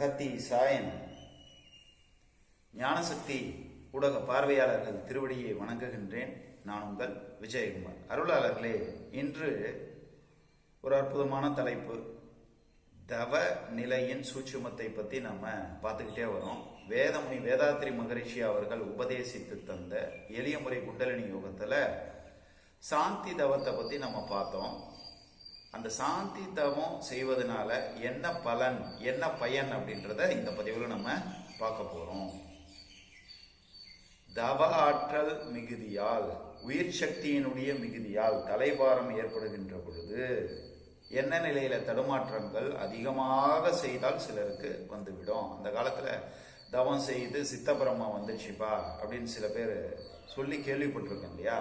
அகத்தீசாயன் ஞானசக்தி ஊடக பார்வையாளர்கள் திருவடியை வணங்குகின்றேன். நான் உங்கள் விஜயகுமார். அருளாளர்களே இன்று ஒரு அற்புதமான தலைப்பு. தவ நிலையின் சூட்சுமத்தை பற்றி நம்ம பார்த்துக்கிட்டே வரோம். வேதமுனி வேதாத்ரி மகரிஷி அவர்கள் உபதேசித்து தந்த எளிய முறை குண்டலினி யோகத்தில் சாந்தி தவத்தை பற்றி நம்ம பார்த்தோம். அந்த சாந்தி தவம் செய்வதனால என்ன பலன் என்ன பயன் அப்படின்றத இந்த பதிவில் நம்ம பார்க்க போகிறோம் தவ ஆற்றல் மிகுதியால் உயிர் சக்தியினுடைய மிகுதியால் தலைபாரம் ஏற்படுகின்ற பொழுது என்ன நிலையில தடுமாற்றங்கள் அதிகமாக செய்தால் சிலருக்கு வந்துவிடும். அந்த காலத்துல தவம் செய்து சித்தபிரம்மா வந்துச்சுப்பா அப்படின்னு சில பேர் சொல்லி கேள்விப்பட்டிருக்கேன் இல்லையா?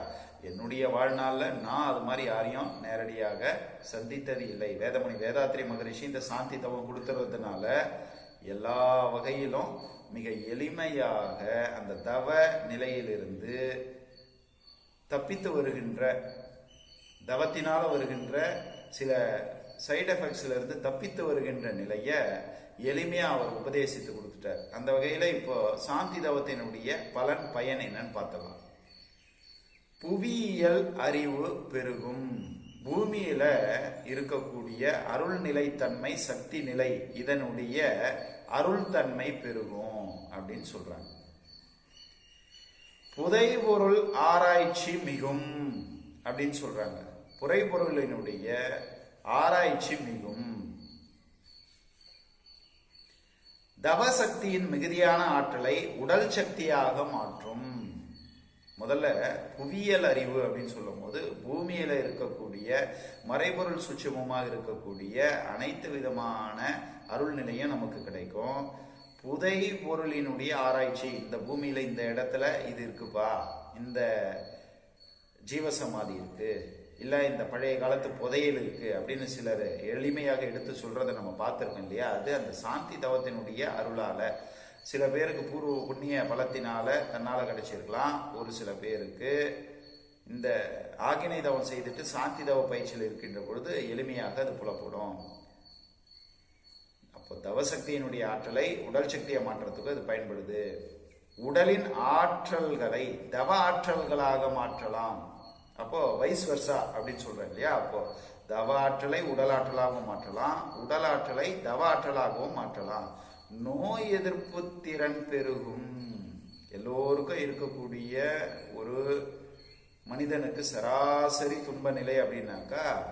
என்னுடைய வாழ்நாளில் நான் அது மாதிரி யாரையும் நேரடியாக சந்தித்தது இல்லை. வேதமணி வேதாத்திரி மகரிஷி இந்த சாந்தி தவம் கொடுத்துறதுனால எல்லா வகையிலும் மிக எளிமையாக அந்த தவ நிலையிலிருந்து தப்பித்து வருகின்ற தவத்தினால் வருகின்ற சில சைடு எஃபெக்ட்ஸ்லேருந்து தப்பித்து வருகின்ற நிலையை எளிமையாக அவர் உபதேசித்து கொடுத்துட்டார். அந்த வகையில் இப்போ சாந்தி தவத்தினுடைய பலன் பயன் என்னன்னு பார்த்தலாம் புவியியல் அறிவு பெருகும். பூமியில இருக்கக்கூடிய அருள் நிலைத்தன்மை சக்தி நிலை இதனுடைய அருள் தன்மை பெருகும் அப்படின்னு சொல்றாங்க. புதைபொருள் ஆராய்ச்சி மிகும் அப்படின்னு சொல்றாங்க. புதைபொருளினுடைய ஆராய்ச்சி மிகும். தவசக்தியின் மிகுதியான ஆற்றலை உடல் சக்தியாக மாற்றும். முதல்ல புவியியல் அறிவு அப்படின்னு சொல்லும் போது பூமியில இருக்கக்கூடிய மறைபொருள் சுட்சமமாக இருக்கக்கூடிய அனைத்து விதமான அருள் நிலையும் நமக்கு கிடைக்கும். புதை பொருளினுடைய ஆராய்ச்சி இந்த பூமியில இந்த இடத்துல இது இருக்குப்பா இந்த ஜீவசமாதி இருக்கு இல்ல இந்த பழைய காலத்து புதையல் இருக்கு அப்படின்னு சிலர் எளிமையாக எடுத்து சொல்றதை நம்ம பார்த்துருக்கோம் இல்லையா? அது அந்த சாந்தி தவத்தினுடைய அருளால சில பேருக்கு பூர்வ புண்ணிய பலத்தினால தன்னால் கிடைச்சிருக்கலாம். ஒரு சில பேருக்கு இந்த ஆகினை தவம் செய்துட்டு சாந்தி தவ பயிற்சியில் இருக்கின்ற பொழுது எளிமையாக அது புலப்படும். அப்போ தவசக்தியினுடைய ஆற்றலை உடல் சக்தியை மாற்றுறதுக்கு அது பயன்படுது. உடலின் ஆற்றல்களை தவ ஆற்றல்களாக மாற்றலாம். அப்போ வைஸ் வர்சா அப்படின்னு சொல்றேன் இல்லையா? அப்போ தவ ஆற்றலை உடல் ஆற்றலாகவும் மாற்றலாம். உடல் ஆற்றலை தவ ஆற்றலாகவும் மாற்றலாம். நோய் எதிர்ப்பு திறன் பெருகும். எல்லோருக்கும் இருக்கக்கூடிய ஒரு மனிதனுக்கு சராசரி துன்ப நிலை அப்படின்னாக்கா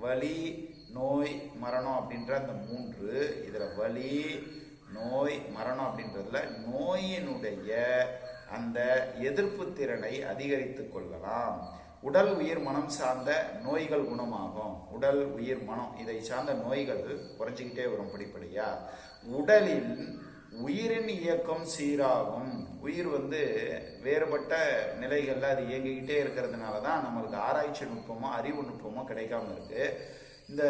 வலி நோய் மரணம் அப்படின்ற அந்த மூன்று இதில் வலி நோய் மரணம் அப்படின்றதுல நோயினுடைய அந்த எதிர்ப்பு திறனை அதிகரித்துக் கொள்ளலாம். உடல் உயிர் மனம் சார்ந்த நோய்கள் குணமாகும். உடல் உயிர் மனம் இதை சார்ந்த நோய்கள் குறைஞ்சிக்கிட்டே வரும் படிப்படியா. உடலில் உயிரின் இயக்கம் சீராகும். உயிர் வந்து வேறுபட்ட நிலைகளில் அது இயங்கிக்கிட்டே இருக்கிறதுனால தான் நம்மளுக்கு ஆராய்ச்சி நுட்பமோ அறிவு நுட்பமோ கிடைக்காம இருக்கு. இந்த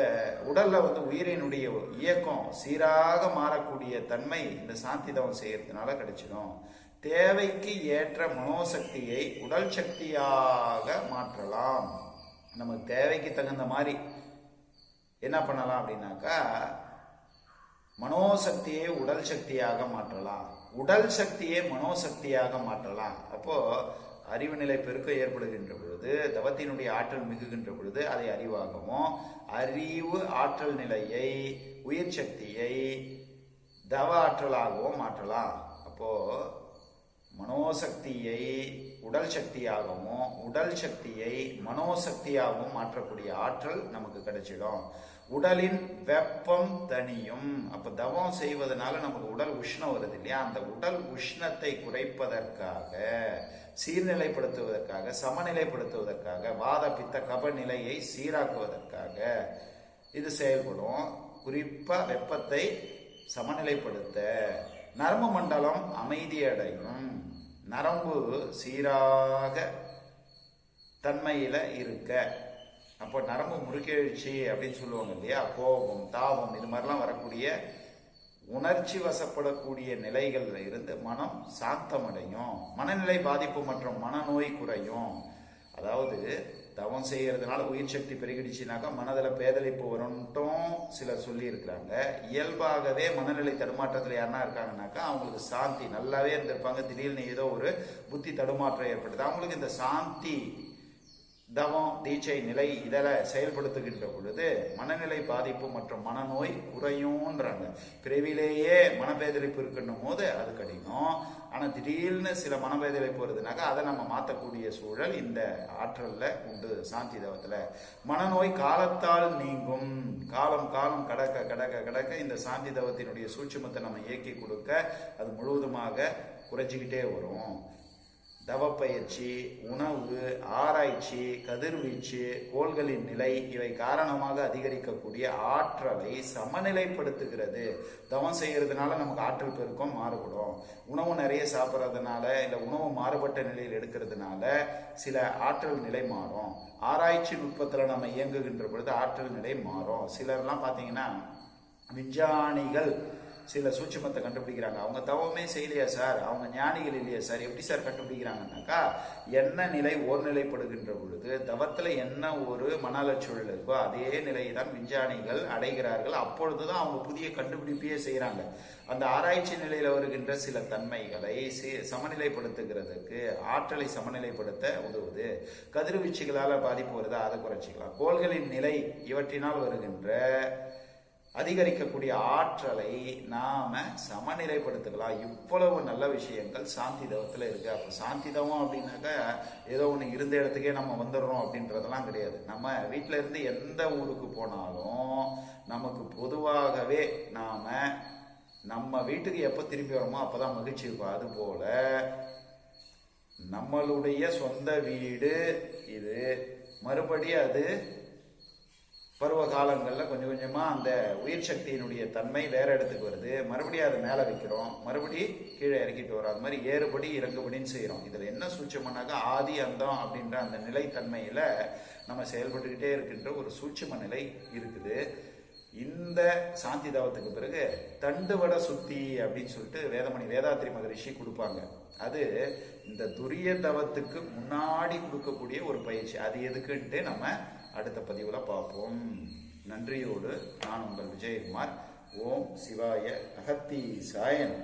உடலில் வந்து உயிரினுடைய இயக்கம் சீராக மாறக்கூடிய தன்மை இந்த சாந்தி தவம் செய்யறதுனால கிடைச்சிடும் தேவைக்கு ஏற்ற மனோசக்தியை உடல் சக்தியாக மாற்றலாம். நமக்கு தேவைக்கு தகுந்த மாதிரி என்ன பண்ணலாம் அப்படின்னாக்கா மனோசக்தியை உடல் சக்தியாக மாற்றலாம். உடல் சக்தியை மனோசக்தியாக மாற்றலாம். அப்போ அறிவு நிலை பெருக்கம் ஏற்படுகின்ற பொழுது தவத்தினுடைய ஆற்றல் மிகுகின்ற பொழுது அதை அறிவாகவும் அறிவு ஆற்றல் நிலையை உயிர் சக்தியை தவ ஆற்றலாகவும் மாற்றலாம். அப்போ மனோசக்தியை உடல் சக்தியாகவும் உடல் சக்தியை மனோசக்தியாகவும் மாற்றக்கூடிய ஆற்றல் நமக்கு கிடைச்சிடும். உடலின் வெப்பம் தனியும் அப்ப தவம் செய்வதனால நமக்கு உடல் உஷ்ணம் வருது இல்லையா? அந்த உடல் உஷ்ணத்தை குறைப்பதற்காக சீர்நிலைப்படுத்துவதற்காக சமநிலைப்படுத்துவதற்காக வாத பித்த கப நிலையை சீராக்குவதற்காக இது செயல்படும். குறிப்பா வெப்பத்தை சமநிலைப்படுத்த. நரம்பு மண்டலம் அமைதியடையும் நரம்பு சீராக தன்மையில இருக்க. அப்போ நரம்பு முறுக்கெழுச்சி அப்படின்னு சொல்லுவாங்க இல்லையா? கோபம் தாபம் இது மாதிரிலாம் வரக்கூடிய உணர்ச்சி வசப்படக்கூடிய நிலைகளில் இருந்து மனம் சாந்தமடையும். மனநிலை பாதிப்பு மற்றும் மனநோய் குறையும். அதாவது தவம் செய்கிறதுனால உயிர் சக்தி பெருகிடுச்சுனாக்கா மனதில் பேதளிப்பு வரும்ட்டும் சிலர் சொல்லியிருக்கிறாங்க. இயல்பாகவே மனநிலை தடுமாற்றத்தில் யாருனா இருக்காங்கனாக்கா அவங்களுக்கு சாந்தி நல்லாவே இருந்திருப்பாங்க. திடீர்னு ஏதோ ஒரு புத்தி தடுமாற்றம் ஏற்படுது. அவங்களுக்கு இந்த சாந்தி தவம் தீட்சை நிலை இதில் செயல்படுத்துகின்ற பொழுது மனநிலை பாதிப்பு மற்றும் மனநோய் குறையும்ன்றாங்க. பிறவிலேயே மனபேதளிப்பு இருக்குன்னும் போது அது கடினம். ஆனால் திடீர்னு சில மனபேதளிப்பு வருதுனாக்கா அதை நம்ம மாற்றக்கூடிய சூழல் இந்த ஆற்றலில் உண்டு சாந்தி தவத்தில். மனநோய் காலத்தால் நீங்கும். காலம் காலம் கடக்க கடக்க கடக்க இந்த சாந்தி தவத்தினுடைய சூட்சுமத்தை நம்ம இயக்கி கொடுக்க அது முழுவதுமாக குறைஞ்சிக்கிட்டே வரும். தவப்பயிற்சி உணவு ஆராய்ச்சி கதிர்வீச்சு கோள்களின் நிலை இவை காரணமாக அதிகரிக்கக்கூடிய ஆற்றலை சமநிலைப்படுத்துகிறது. தவம் செய்கிறதுனால நமக்கு ஆற்றல் பெருக்கம் மாறுபடும். உணவு நிறைய சாப்பிட்றதுனால இல்லை உணவு மாறுபட்ட நிலையில் எடுக்கிறதுனால சில ஆற்றல் நிலை மாறும். ஆராய்ச்சி நுட்பத்தில் நம்ம இயங்குகின்ற பொழுது ஆற்றல் நிலை மாறும். சிலர்லாம் பார்த்தீங்கன்னா விஞ்ஞானிகள் சில சூட்சுமத்தை கண்டுபிடிக்கிறாங்க. அவங்க தவமே செய்யலையா சார்? அவங்க ஞானிகள் இல்லையா சார்? எப்படி சார் கண்டுபிடிக்கிறாங்கன்னாக்கா என்ன நிலை ஓர்நிலைப்படுகின்ற பொழுது தவத்தில் என்ன ஒரு மனலச்சூழல் இருக்கோ அதே நிலையை தான் விஞ்ஞானிகள் அடைகிறார்கள். அப்பொழுதுதான் அவங்க புதிய கண்டுபிடிப்பையே செய்கிறாங்க அந்த ஆராய்ச்சி நிலையில் வருகின்ற சில தன்மைகளை சி- சமநிலைப்படுத்துகிறதுக்கு ஆற்றலை சமநிலைப்படுத்த உதவுது. கதிர்வீச்சுகளால் பாதிப்பு வருதா அதை குறைச்சிக்கலாம். கோள்களின் நிலை இவற்றினால் வருகின்ற அதிகரிக்கக்கூடிய ஆற்றலை நாம சமநிலைப்படுத்திக்கலாம் இவ்வளவு நல்ல விஷயங்கள் சாந்தி தவத்தில் இருக்கு. அப்போ சாந்தி தவம் அப்படின்னாக்கா ஏதோ ஒன்று இருந்த இடத்துக்கே நம்ம வந்துடுறோம் அப்படின்றதெல்லாம் கிடையாது. நம்ம வீட்டில் இருந்து எந்த ஊருக்கு போனாலும் நமக்கு பொதுவாகவே நாம நம்ம வீட்டுக்கு எப்போ திரும்பி வரோமோ அப்பதான் மகிழ்ச்சி இருக்கும். அதுபோல நம்மளுடைய சொந்த வீடு இது. மறுபடி அது பருவ காலங்களில் கொஞ்சம் கொஞ்சமாக அந்த உயிர் சக்தியினுடைய தன்மை வேற இடத்துக்கு வருது. மறுபடியும் அதை மேலே வைக்கிறோம். மறுபடி கீழே இறக்கிட்டு வரோம். அது மாதிரி ஏறுபடி இறங்குபடின்னு செய்கிறோம் இதில் என்ன சூட்சமனாக்கா ஆதி அந்தம் அப்படின்ற அந்த நிலைத்தன்மையில் நம்ம செயல்பட்டுக்கிட்டே இருக்கின்ற ஒரு சூட்சம நிலை இருக்குது. இந்த சாந்தி தவத்துக்கு பிறகு தண்டுவட சுத்தி அப்படின்னு சொல்லிட்டு வேதமணி வேதாத்திரி மகரிஷி கொடுப்பாங்க. அது இந்த துரிய தவத்துக்கு முன்னாடி கொடுக்கக்கூடிய ஒரு பயிற்சி. அது எதுக்குன்ட்டு நம்ம அடுத்த பதிவில் பார்ப்போம். நன்றியோடு நான் உங்கள் விஜயகுமார். ஓம் சிவாய அகத்தி சாயன்